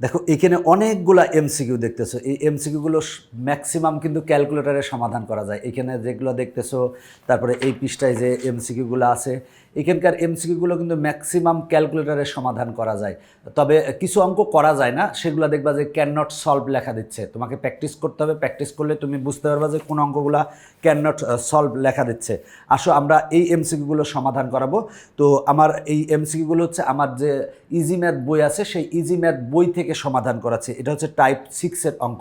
দেখো, এখানে অনেকগুলা এমসিকিউ দেখতেছো। এই এমসিকিউগুলো ম্যাক্সিমাম কিন্তু ক্যালকুলেটারে সমাধান করা যায়। এখানে যেগুলো দেখতেছো, তারপরে এই পৃষ্ঠায় যে এমসিকিউগুলো আছে এখানকার এমসিকিউগুলো কিন্তু ম্যাক্সিমাম ক্যালকুলেটরে সমাধান করা যায়। তবে কিছু অঙ্ক করা যায় না, সেগুলো দেখবা যে ক্যান নট সলভ লেখা দিচ্ছে। তোমাকে প্র্যাকটিস করতে হবে প্র্যাকটিস করলে তুমি বুঝতে পারবা যে কোন অঙ্কগুলো ক্যান নট সলভ লেখা দিচ্ছে। আসো, আমরা এই এমসিকিউগুলো সমাধান করাবো। তো আমার এই এমসিকিউগুলো হচ্ছে আমার যে ইজি ম্যাথ বই আছে, সেই ইজি ম্যাথ বই থেকে সমাধান করাচ্ছে। এটা হচ্ছে টাইপ সিক্সের অঙ্ক।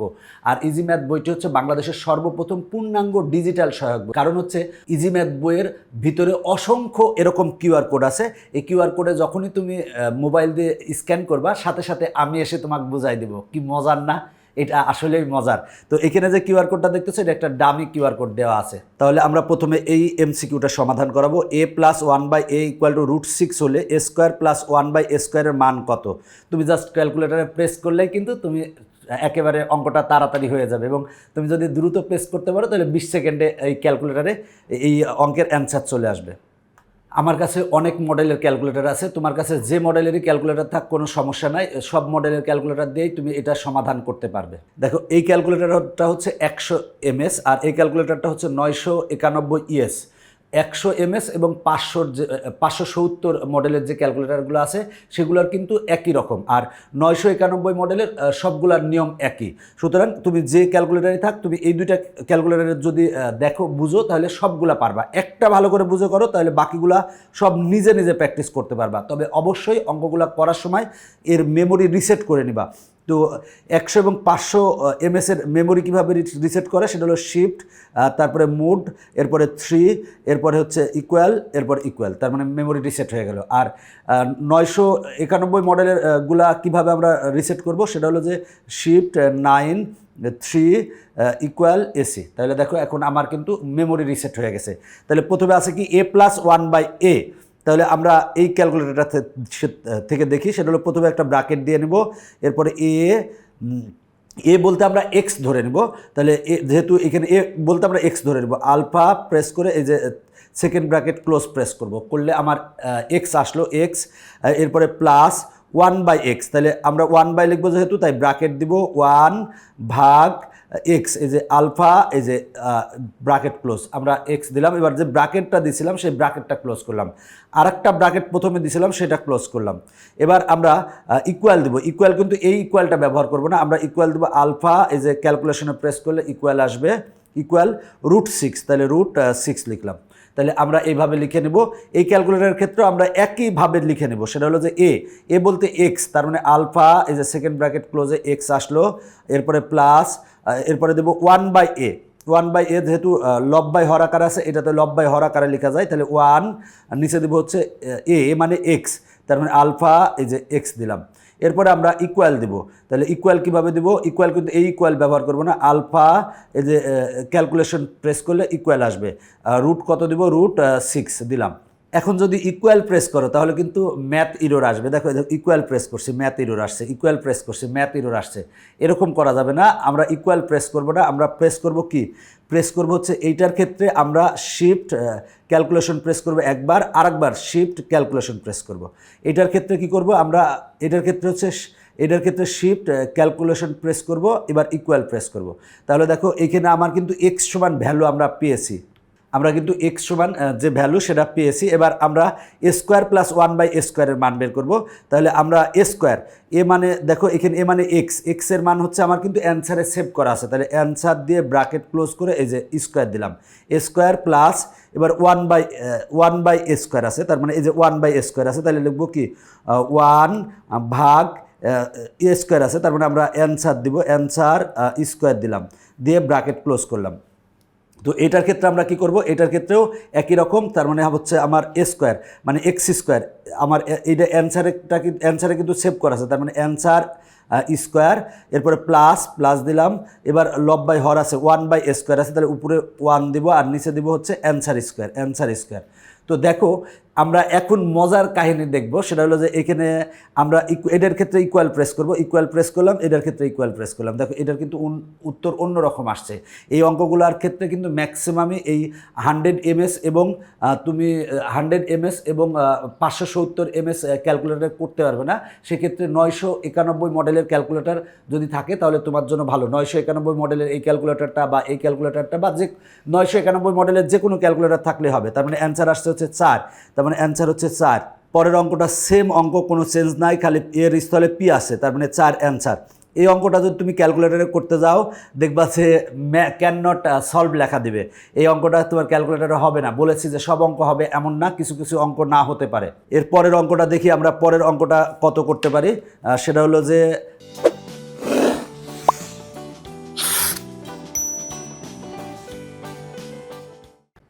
আর ইজি ম্যাথ বইটি হচ্ছে বাংলাদেশের সর্বপ্রথম পূর্ণাঙ্গ ডিজিটাল সহায়ক কারণ হচ্ছে ইজি ম্যাথ বইয়ের ভিতরে অসংখ্য এরকম কিউআর কোড আছে। এই কিউআর কোডে যখনই তুমি মোবাইল দিয়ে স্ক্যান করবা, সাথে সাথে আমি এসে তোমাকে বুঝাই দেবো, কি মজার না? এটা আসলেই মজার। তো এখানে যে কিউআর কোডটা দেখতেছো, এটা একটা ডামি কিউআর কোড দেওয়া আছে। তাহলে আমরা প্রথমে এই এমসিকিউটা সমাধান করাবো। A plus one by a equal to root six হলে a square plus one by a স্কোয়ারের মান কত? তুমি জাস্ট ক্যালকুলেটারে প্রেস করলেই কিন্তু তুমি একেবারে অঙ্কটা তাড়াতাড়ি হয়ে যাবে এবং তুমি যদি দ্রুত প্রেস করতে পারো, তাহলে বিশ সেকেন্ডে এই ক্যালকুলেটারে এই অঙ্কের অ্যান্সার চলে আসবে। আমার কাছে অনেক মডেলের ক্যালকুলেটার আছে। তোমার কাছে যে মডেলেরই ক্যালকুলেটার থাক, কোনো সমস্যা নাই। সব মডেলের ক্যালকুলেটার দিয়েই তুমি এটা সমাধান করতে পারবে। দেখো, এই ক্যালকুলেটারটা হচ্ছে একশো এমএস আর এই ক্যালকুলেটারটা হচ্ছে নয়শো একানব্বই ইএস। একশো এমএস এবং পাঁচশোর যে, পাঁচশো সত্তর মডেলের যে ক্যালকুলেটারগুলো আছে, সেগুলোর কিন্তু একই রকম। আর নয়শো একানব্বই মডেলের সবগুলার নিয়ম একই। সুতরাং তুমি যে ক্যালকুলেটারে থাক, তুমি এই দুইটা ক্যালকুলেটারের যদি দেখো, বুঝো, তাহলে সবগুলা পারবা। একটা ভালো করে বুঝে করো, তাহলে বাকিগুলা সব নিজে নিজে প্র্যাকটিস করতে পারবা। তবে অবশ্যই অঙ্কগুলা করার সময় এর মেমোরি রিসেট করে নিবা। তো একশো এবং পাঁচশো এমএসের মেমোরি কীভাবে রিসেট করে সেটা হলো শিফট তারপরে মুড এরপরে থ্রি এরপরে হচ্ছে ইকুয়াল এরপর ইকুয়াল তার মানে মেমোরি রিসেট হয়ে গেল। আর নয়শো একানব্বই মডেলেরগুলা কীভাবে আমরা রিসেট করব সেটা হলো যে shift nine three equal AC তাহলে দেখো এখন আমার কিন্তু মেমোরি রিসেট হয়ে গেছে। তাহলে প্রথমে আছে কি a plus one by a তাহলে আমরা এই ক্যালকুলেটরটা থেকে দেখি। সেটা হলো প্রথমে একটা ব্রাকেট দিয়ে নেব, এরপরে এ এ বলতে আমরা এক্স ধরে নেব। তাহলে এ, যেহেতু এখানে এ বলতে আমরা এক্স ধরে নেব, আলফা প্রেস করে এই যে সেকেন্ড ব্র্যাকেট ক্লোজ প্রেস করব। করলে আমার এক্স আসলো, এক্স এরপরে প্লাস ওয়ান বাই এক্স। তাহলে আমরা ওয়ান বাই লিখব যেহেতু, তাই ব্র্যাকেট দিব, ওয়ান ভাগ এক্স এই যে আলফা, এই যে ব্রাকেট ক্লোজ। আমরা এক্স দিলাম, এবার যে ব্রাকেটটা দিছিলাম, সেই ব্রাকেটটা ক্লোজ করলাম। আরেকটা ব্রাকেট প্রথমে দিছিলাম, সেটা ক্লোজ করলাম। এবার আমরা ইকুয়াল দেবো। ইকুয়াল কিন্তু এই ইকুয়ালটা ব্যবহার করব না। আমরা ইকুয়াল দেবো আলফা, এই যে ক্যালকুলেশনে প্রেস করলে ইকুয়াল আসবে। ইকুয়াল রুট সিক্স তাহলে রুট সিক্স লিখলাম। তাহলে আমরা এইভাবে লিখে নেব। এই ক্যালকুলেটরের ক্ষেত্রে আমরা একইভাবে লিখে নেব। সেটা হলো যে এ এ বলতে এক্স তার মানে আলফা, এই যে সেকেন্ড ব্র্যাকেট ক্লোজে এক্স আসলো, এরপরে প্লাস এরপরে দেবো one by a one by a যেহেতু লব বাই হর আকার আছে, এটাতে লব বাই হর আকারে লেখা যায়, তাহলে ওয়ান নিচে দেবো হচ্ছে এ মানে এক্স তার মানে আলফা, এই যে এক্স দিলাম। এরপরে আমরা ইকুয়াল দেব। তাহলে ইকুয়াল কীভাবে দেব? ইকুয়াল কিন্তু এই ইকুয়াল ব্যবহার করব না। আলফা এই যে ক্যালকুলেশন প্রেস করলে ইকুয়াল আসবে। রুট কত দেব? রুট সিক্স দিলাম। এখন যদি ইকুয়াল প্রেস করো, তাহলে কিন্তু ম্যাথ ইরোর আসবে। দেখো ইকুয়াল প্রেস করছি ম্যাথ ইরোর আসছে ইকুয়াল প্রেস করছি ম্যাথ ইরোর আসছে। এরকম করা যাবে না, আমরা ইকুয়াল প্রেস করব না, আমরা প্রেস করব কি? প্রেস করব হচ্ছে এইটার ক্ষেত্রে আমরা শিফট ক্যালকুলেশন প্রেস করব একবার, আরেকবার শিফট ক্যালকুলেশন প্রেস করব। এটার ক্ষেত্রে কি করব আমরা? এটার ক্ষেত্রে হচ্ছে এটার ক্ষেত্রে শিফট ক্যালকুলেশন প্রেস করব, এবার ইকুয়াল প্রেস করব। তাহলে দেখো, এখানে আমার কিন্তু এক্স সমান ভ্যালু আমরা পেয়েছি। আমরা কিন্তু এক্স সমান যে ভ্যালু সেটা পেয়েছি, এবার আমরা স্কোয়ার প্লাস ওয়ান বাই স্কোয়ারের মান বের করব। তাহলে আমরা স্কোয়ার এ মানে দেখো এখানে এ মানে এক্স এক্সের মান হচ্ছে আমার কিন্তু অ্যান্সারে সেভ করা আছে। তাহলে অ্যান্সার দিয়ে ব্রাকেট ক্লোজ করে এই যে স্কোয়ার দিলাম। স্কোয়ার প্লাস এবার one by one by square আছে, তার মানে এই যে ওয়ান বাই স্কোয়ার আছে, তাহলে লিখব কি ওয়ান ভাগ স্কোয়ার আছে, তার মানে আমরা অ্যান্সার দিব অ্যান্সার স্কোয়ার দিলাম, দিয়ে ব্রাকেট ক্লোজ করলাম। তো এটার ক্ষেত্রে আমরা কি করব? এটার ক্ষেত্রেও একই রকম, তার মানে হচ্ছে আমার এ স্কোয়ার মানে এক্স স্কোয়ার আমার এইটা অ্যান্সারেটা কিন্তু অ্যান্সারে কিন্তু সেভ করা আছে, তার মানে অ্যান্সার স্কোয়ার এরপরে প্লাস প্লাস দিলাম, এবার লব বাই হর আছে ওয়ান বাই স্কোয়ার আছে, তাহলে উপরে ওয়ান দিব আর নিচে দিব হচ্ছে অ্যান্সার স্কোয়ার অ্যান্সার স্কোয়ার তো দেখো আমরা এখন মজার কাহিনী দেখব। সেটা হলো যে এখানে আমরা এটার ক্ষেত্রে ইকুয়াল প্রেস করব। ইকুয়াল প্রেস করলাম এটার ক্ষেত্রে ইকুয়াল প্রেস করলাম। দেখো এটার কিন্তু উত্তর অন্যরকম আসছে। এই অঙ্কগুলোর ক্ষেত্রে কিন্তু ম্যাক্সিমামই এই হান্ড্রেড এমএস এবং তুমি হান্ড্রেড এমএস এবং পাঁচশো সত্তর এমএস ক্যালকুলেটর করতে পারবে না। সেক্ষেত্রে নয়শো একানব্বই মডেলের ক্যালকুলেটর যদি থাকে, তাহলে তোমার জন্য ভালো। নয়শো একানব্বই মডেলের এই ক্যালকুলেটারটা বা এই ক্যালকুলেটারটা বা যে, নয়শো একানব্বই মডেলের যে কোনো ক্যালকুলেটার থাকলে হবে। তার মানে অ্যান্সার আসছে হচ্ছে চার। তার মানে অ্যান্সার হচ্ছে চার। পরের অঙ্কটা সেম অঙ্ক, কোনো চেঞ্জ নাই, খালি এর স্থলে পি আছে, তার মানে চার অ্যান্সার এই অঙ্কটা যদি তুমি ক্যালকুলেটরে করতে যাও, দেখবা যে ক্যান নট সলভ লেখা দিবে। এই অঙ্কটা তোমার ক্যালকুলেটরে হবে না। বলেছি যে সব অঙ্ক হবে এমন না, কিছু কিছু অঙ্ক না হতে পারে। এর পরের অঙ্কটা দেখি আমরা, পরের অঙ্কটা কত করতে পারি? সেটা হলো যে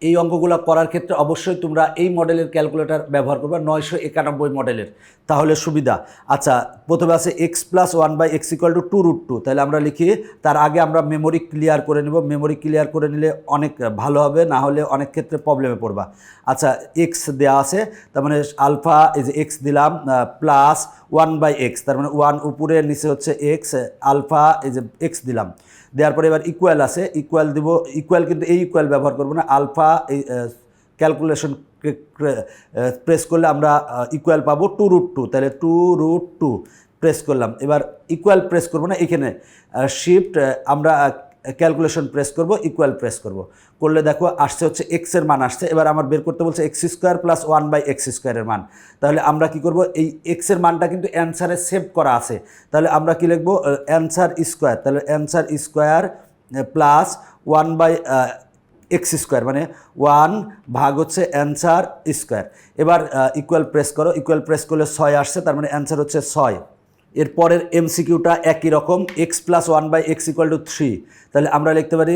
এই অঙ্কগুলো করার ক্ষেত্রে অবশ্যই তোমরা এই মডেলের ক্যালকুলেটর ব্যবহার করবে, নয়শো একানব্বই মডেলের। তাহলে সুবিধা। আচ্ছা প্রথমে আছে x plus one by x equal to two root two তাহলে আমরা লিখি, তার আগে আমরা মেমোরি ক্লিয়ার করে নেব। মেমোরি ক্লিয়ার করে নিলে অনেক ভালো হবে, না হলে অনেক ক্ষেত্রে প্রবলেমে পড়বা। আচ্ছা এক্স দেওয়া আছে, তার মানে আলফা এই যে এক্স দিলাম প্লাস ওয়ান বাই এক্স তার মানে ওয়ান উপরে, নিচে হচ্ছে এক্স আলফা এই যে এক্স দিলাম। দেওয়ার পরে এবার ইকুয়াল আছে ইকুয়াল দিব ইকুয়াল কিন্তু এই ইকুয়াল ব্যবহার করব না আলফা এই ক্যালকুলেশন প্রেস করলে আমরা ইকুয়াল পাবো টু রুট টু তাহলে টু রুট টু প্রেস করলাম। এবার ইকুয়াল প্রেস করব না, এখানে শিফট আমরা ক্যালকুলেশন প্রেস করব ইকুয়াল প্রেস করব। করলে দেখো, আসছে হচ্ছে এক্সের মান আসছে। এবার আমার বের করতে বলছে x square plus one by x স্কোয়ারের মান। তাহলে আমরা কি করব? এই এক্সের মানটা কিন্তু অ্যান্সারে সেভ করা আছে। তাহলে আমরা কি লিখব? অ্যান্সার স্কোয়ার তাহলে answer square plus one by x square মানে ওয়ান ভাগ হচ্ছে অ্যান্সার স্কোয়ার এবার ইকুয়াল প্রেস করো। ইকুয়াল প্রেস করলে ছয় আসছে। তার মানে অ্যান্সার হচ্ছে ছয়। এর পরের এমসিকিউটা একই রকম x plus one by x equal to three তাহলে আমরা লিখতে পারি,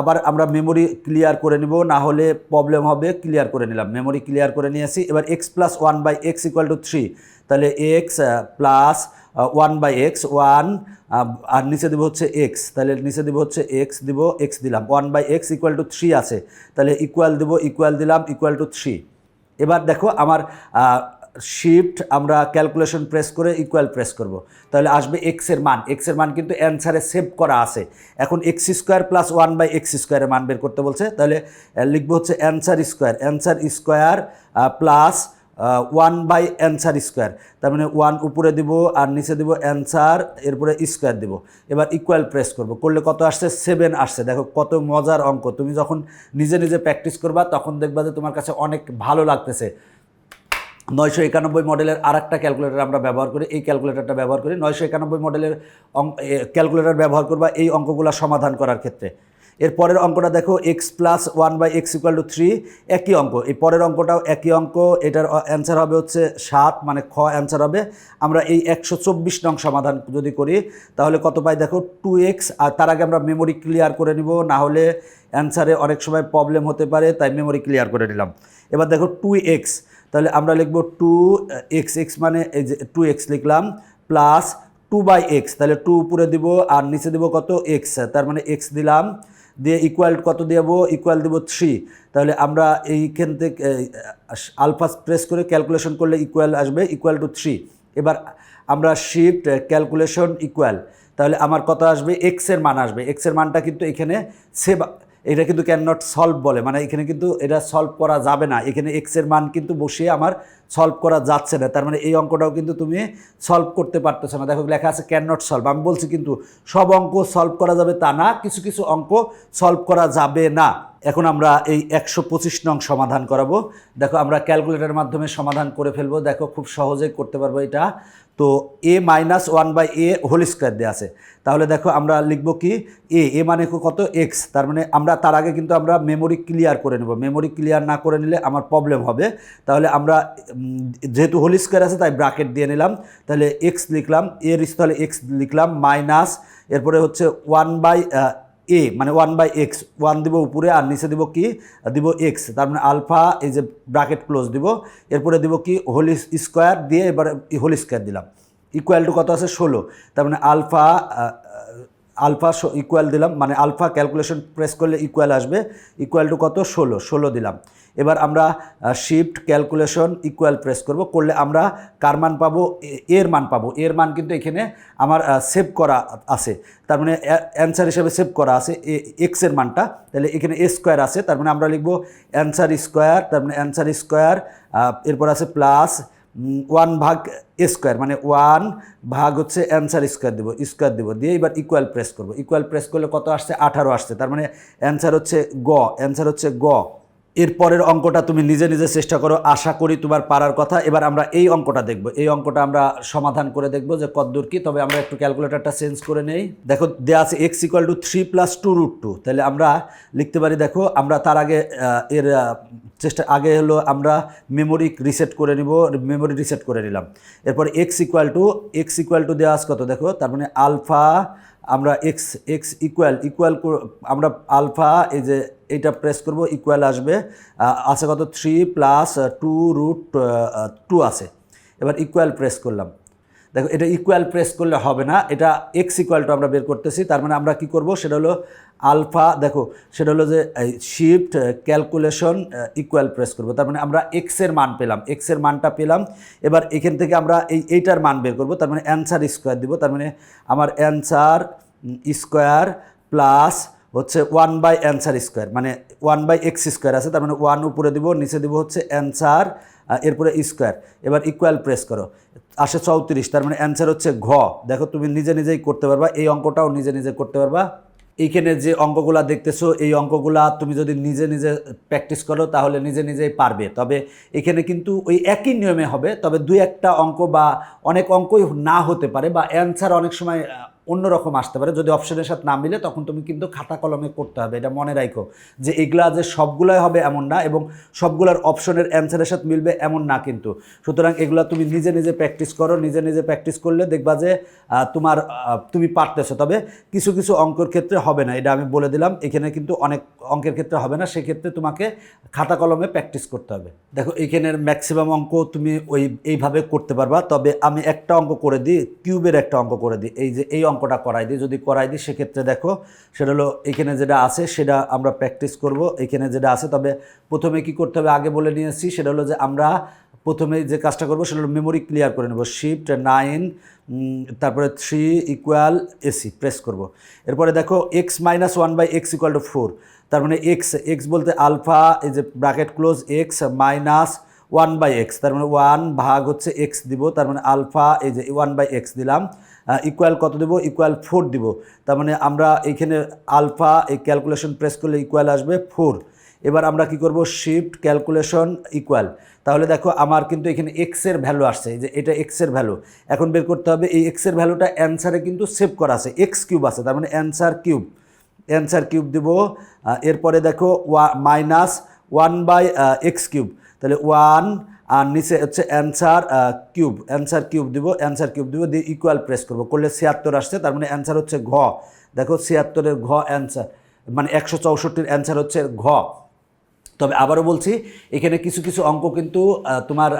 আবার আমরা মেমোরি ক্লিয়ার করে নিব, না হলে প্রবলেম হবে ক্লিয়ার করে নিলাম। মেমোরি ক্লিয়ার করে নিয়েছি এবার x plus one by x equal to three তাহলে x plus one by x one আর নিচে দিব হচ্ছে এক্স তাহলে নিচে দিব হচ্ছে এক্স দিব এক্স দিলাম। One by x equal to three আছে। তাহলে ইকুয়াল দিব ইকুয়াল দিলাম ইকুয়াল টু থ্রি এবার দেখো আমার শিফট আমরা ক্যালকুলেশন প্রেস করে ইকুয়াল প্রেস করব। তাহলে আসবে এক্সের মান। এক্সের মান কিন্তু অ্যান্সারে সেভ করা আছে। এখন x square plus one by x স্কোয়ারের মান বের করতে বলছে। তাহলে লিখব হচ্ছে answer square answer square plus one by answer square তার মানে ওয়ান উপরে দিব আর নিচে দিব অ্যান্সার এরপরে স্কোয়ার দিব। এবার ইকুয়াল প্রেস করব। করলে কত আসছে? সেভেন আসছে। দেখো কত মজার অঙ্ক। তুমি যখন নিজে নিজে প্র্যাকটিস করবা, তখন দেখবা যে তোমার কাছে অনেক ভালো লাগতেছে। নয়শো একানব্বই মডেলের আর একটা ক্যালকুলেটর আমরা ব্যবহার করি। এই ক্যালকুলেটরটা ব্যবহার করি। নয়শো একানব্বই মডেলের ক্যালকুলেটর ব্যবহার করবা এই অঙ্কগুলো সমাধান করার ক্ষেত্রে। এর পরের অঙ্কটা দেখো x plus one by x equal to three একই অঙ্ক। এই পরের অঙ্কটাও একই অঙ্ক। এটার অ্যান্সার হবে হচ্ছে সাত মানে খ অ্যান্সার হবে। আমরা এই একশো চব্বিশ নং সমাধান যদি করি, তাহলে কত পাই দেখো? টু এক্স আর তার আগে আমরা মেমোরি ক্লিয়ার করে নিব, না হলে অ্যান্সারে অনেক সময় প্রবলেম হতে পারে, তাই মেমোরি ক্লিয়ার করে নিলাম। এবার দেখো টু এক্স তাহলে আমরা লিখব টু এক্স এক্স মানে এই যে টু এক্স লিখলাম প্লাস টু বাই এক্স তাহলে টু উপরে দিব আর নিচে দিব কত? এক্স তার মানে এক্স দিলাম, দিয়ে ইকুয়াল কত দেব? ইকুয়াল দিব থ্রি তাহলে আমরা এইখান থেকে আলফা প্রেস করে ক্যালকুলেশন করলে ইকুয়াল আসবে ইকুয়াল টু থ্রি এবার আমরা শিফট ক্যালকুলেশন ইকুয়াল তাহলে আমার কত আসবে? এক্সের মান আসবে এক্সের মানটা কিন্তু এখানে সেভ এটা কিন্তু ক্যান নট সলভ বলে। মানে এখানে কিন্তু এটা সলভ করা যাবে না। এখানে এক্সের মান কিন্তু বসিয়ে আমার সলভ করা যাচ্ছে না। তার মানে এই অঙ্কটাও কিন্তু তুমি সলভ করতে পারতেছো না। দেখো লেখা আছে ক্যান নট সলভ আমি বলছি কিন্তু সব অঙ্ক সলভ করা যাবে তা না, কিছু কিছু অঙ্ক সলভ করা যাবে না। এখন আমরা এই একশো পঁচিশ নং সমাধান করাবো। দেখো আমরা ক্যালকুলেটরের মাধ্যমে সমাধান করে ফেলব। দেখো খুব সহজেই করতে পারব এটা। তো a minus one by a whole square দেওয়া আছে। তাহলে দেখো আমরা লিখব কি? এ এ মানে কত? এক্স তার মানে আমরা, তার আগে কিন্তু আমরা মেমোরি ক্লিয়ার করে নেব। মেমোরি ক্লিয়ার না করে নিলে আমার প্রবলেম হবে। তাহলে আমরা যেহেতু হোল স্কোয়ার আছে, তাই ব্রাকেট দিয়ে নিলাম। তাহলে এক্স লিখলাম। এর স্থলে এক্স লিখলাম মাইনাস এরপরে হচ্ছে ওয়ান বাই এ মানে ওয়ান বাই এক্স ওয়ান দিব উপরে আর নিচে দিব কি? দিব এক্স তার মানে আলফা এই যে ব্রাকেট ক্লোজ দিব, এরপরে দিব কি? হোল স্কোয়ার দিয়ে এবার হোল স্কোয়ার দিলাম। ইকুয়াল টু কত আছে? ষোলো। তার মানে আলফা আলফা ইকুয়াল দিলাম মানে আলফা ক্যালকুলেশন প্রেস করলে ইকুয়াল আসবে। ইকুয়াল টু কত? ষোলো। ষোলো দিলাম। এবার আমরা শিফট ক্যালকুলেশন ইকুয়াল প্রেস করব, করলে আমরা কার মান পাবো? এর মান পাবো। এর মান কিন্তু এখানে আমার সেভ করা আছে। তার মানে অ্যান্সার হিসেবে সেভ করা আছে। এক্সের মানটা। তাহলে এখানে এ স্কোয়ার আছে। তার মানে আমরা লিখব অ্যান্সার স্কোয়ার তার মানে অ্যান্সার স্কোয়ার এরপর আছে প্লাস ওয়ান ভাগ এ স্কোয়ার মানে ওয়ান ভাগ হচ্ছে অ্যান্সার স্কোয়ার দেবো স্কোয়ার দেবো। দিয়ে এবার ইকুয়াল প্রেস করব। ইকুয়াল প্রেস করলে কত আসছে? আঠারো আসছে। তার মানে অ্যান্সার হচ্ছে গ। অ্যান্সার হচ্ছে গ। এর পরের অঙ্কটা তুমি নিজে নিজে চেষ্টা করো। আশা করি তোমার পারার কথা। এবার আমরা এই অঙ্কটা দেখব। এই অঙ্কটা আমরা সমাধান করে দেখব যে কদ্দূর কি। তবে আমরা একটু ক্যালকুলেটরটা চেঞ্জ করে নেই। দেখো দেওয়া আছে x equal to three plus two root two তাহলে আমরা লিখতে পারি, দেখো, আমরা তার আগে এর চেষ্টা, আগে হলো আমরা মেমোরি রিসেট করে নিব মেমোরি রিসেট করে নিলাম। এরপর x equal to x equal to দেওয়া আছে কত? দেখো, তার মানে আলফা আমরা এক্স এক্স ইকুয়াল ইকুয়াল আমরা আলফা এই যে এটা প্রেস করব ইকুয়াল আসবে আছে কত? Three plus two root two আছে। এবার ইকুয়াল প্রেস করলাম। দেখো, এটা ইকুয়াল প্রেস করলে হবে না, এটা এক্স ইকুয়াল টু আমরা বের করতেছি, তার মানে আমরা কি করব, সেটা হলো আলফা দেখো, সেটা হলো যে শিফট ক্যালকুলেশন ইকুয়াল প্রেস করব, তার মানে আমরা এক্সের মান পেলাম এক্সের মানটা পেলাম, এবার এখান থেকে আমরা এই, এইটার মান বের করব, তার মানে অ্যান্সার স্কোয়ার দিব, তার মানে আমার অ্যান্সার স্কোয়ার প্লাস হচ্ছে ওয়ান বাই অ্যান্সার স্কোয়ার মানে ওয়ান বাই এক্স স্কোয়ার আছে, তার মানে ওয়ান উপরে দিব, নিচে দিব হচ্ছে অ্যান্সার এরপরে স্কোয়ার। এবার ইকুয়াল প্রেস করো। আসে চৌত্রিশ, তার মানে অ্যান্সার হচ্ছে ঘ। দেখো তুমি নিজে নিজেই করতে পারবা, এই অঙ্কটাও নিজে নিজে করতে পারবা। এইখানে যে অঙ্কগুলা দেখতেছো, এই অঙ্কগুলা তুমি যদি নিজে নিজে প্র্যাকটিস করো, তাহলে নিজে নিজেই পারবে। তবে এখানে কিন্তু ওই একই নিয়মে হবে, তবে দুই একটা অঙ্ক বা অনেক অঙ্কই না হতে পারে বা অ্যান্সার অনেক সময় অন্যরকম আসতে পারে। যদি অপশনের সাথে না মিলে, তখন তুমি কিন্তু খাতা কলমে করতে হবে। এটা মনে রাখো যে এগুলা যে সবগুলাই হবে এমন না এবং সবগুলার অপশনের অ্যান্সারের সাথে মিলবে এমন না কিন্তু। সুতরাং এগুলা তুমি নিজে নিজে প্র্যাকটিস করো, নিজে নিজে প্র্যাকটিস করলে দেখবা যে তোমার তুমি পারতেছো। তবে কিছু কিছু অঙ্কের ক্ষেত্রে হবে না। এটা আমি বলে দিলাম। এখানে কিন্তু অনেক অঙ্কের ক্ষেত্রে হবে না। সেক্ষেত্রে তোমাকে খাতা কলমে প্র্যাকটিস করতে হবে। দেখো, এখানের ম্যাক্সিমাম অঙ্ক তুমি ওই, এইভাবে করতে পারবা। তবে আমি একটা অঙ্ক করে দিই, কিউবের একটা অঙ্ক করে দিই। এই যে, এই অঙ্কটা করাই দিই, যদি করাই দিই, সেক্ষেত্রে দেখো সেটা হলো এখানে যেটা আছে সেটা আমরা প্র্যাকটিস করব। এখানে যেটা আছে, তবে প্রথমে কি করতে হবে? আগে বলে নিয়েছি সেটা হলো যে আমরা প্রথমে যে কাজটা করব সেটা হলো মেমোরি ক্লিয়ার করে নেব। শিফট নাইন তারপরে থ্রি ইকুয়াল এসি প্রেস করব। এরপরে দেখো x minus one by x equal to four তার মানে এক্স এক্স বলতে আলফা এই যে bracket close x minus one by x তার মানে ওয়ান ভাগ হচ্ছে এক্স দিব, তার মানে আলফা এই যে ওয়ান বাই এক্স দিলাম। ইকুয়াল কত দেবো? ইকুয়াল ফোর দিব। তার মানে আমরা এইখানে আলফা এই ক্যালকুলেশন প্রেস করলে ইকুয়াল আসবে ফোর এবার আমরা কি করব? শিফট ক্যালকুলেশন ইকুয়াল তাহলে দেখো, আমার কিন্তু এখানে এক্সের ভ্যালু আসছে। যে এটা এক্সের ভ্যালু এখন বের করতে হবে, এই এক্সের ভ্যালুটা অ্যান্সারে কিন্তু সেভ করা আছে। এক্স কিউব আছে, তার মানে অ্যান্সার কিউব অ্যান্সার কিউব দিব এরপরে দেখো, ওয়া minus one by x cube তাহলে ওয়ান আর নিচে হচ্ছে অ্যান্সার কিউব। অ্যান্সার কিউব দিব, অ্যান্সার কিউব দিব, দিয়ে ইকুয়াল প্রেস করব। করলে ছিয়াত্তর আসছে, তার মানে অ্যান্সার হচ্ছে ঘ। দেখো ছিয়াত্তরের ঘ অ্যান্সার মানে একশো চৌষট্টির অ্যান্সার হচ্ছে ঘ। তবে আবারও বলছি, এখানে কিছু কিছু অঙ্ক কিন্তু তোমার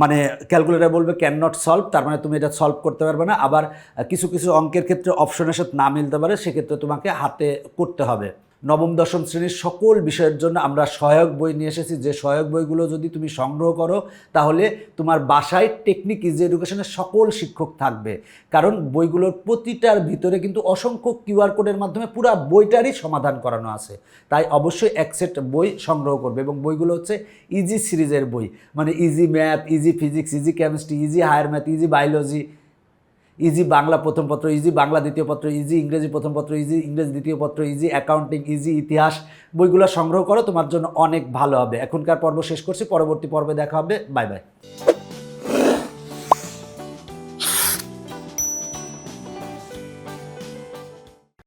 মানে ক্যালকুলেটার বলবে ক্যান নট সলভ তার মানে তুমি এটা সলভ করতে পারবে না। আবার কিছু কিছু অঙ্কের ক্ষেত্রে অপশনের সাথে না মিলতে পারে, সেক্ষেত্রে তোমাকে হাতে করতে হবে। নবম, দশম শ্রেণির সকল বিষয়ের জন্য আমরা সহায়ক বই নিয়ে এসেছি। যে সহায়ক বইগুলো যদি তুমি সংগ্রহ করো, তাহলে তোমার বাসায় টেকনিক ইজি এডুকেশনের সকল শিক্ষক থাকবে। কারণ বইগুলোর প্রতিটার ভিতরে কিন্তু অসংখ্য কিউআর কোডের মাধ্যমে পুরো বইটারই সমাধান করানো আছে। তাই অবশ্যই এক সেট বই সংগ্রহ করবে এবং বইগুলো হচ্ছে ইজি সিরিজের বই। মানে easy math easy physics easy chemistry easy higher math easy biology easy Bangla প্রথম পত্র ইজি বাংলা দ্বিতীয় পত্র ইজি ইংরেজি প্রথম পত্র ইজি ইংরেজি দ্বিতীয় পত্র ইজি অ্যাকাউন্টিং ইজি ইতিহাস, বইগুলো সংগ্রহ করো, তোমার জন্য অনেক ভালো হবে। এখনকার পর্ব শেষ করছি, পরবর্তী পর্বে দেখা হবে। Bye bye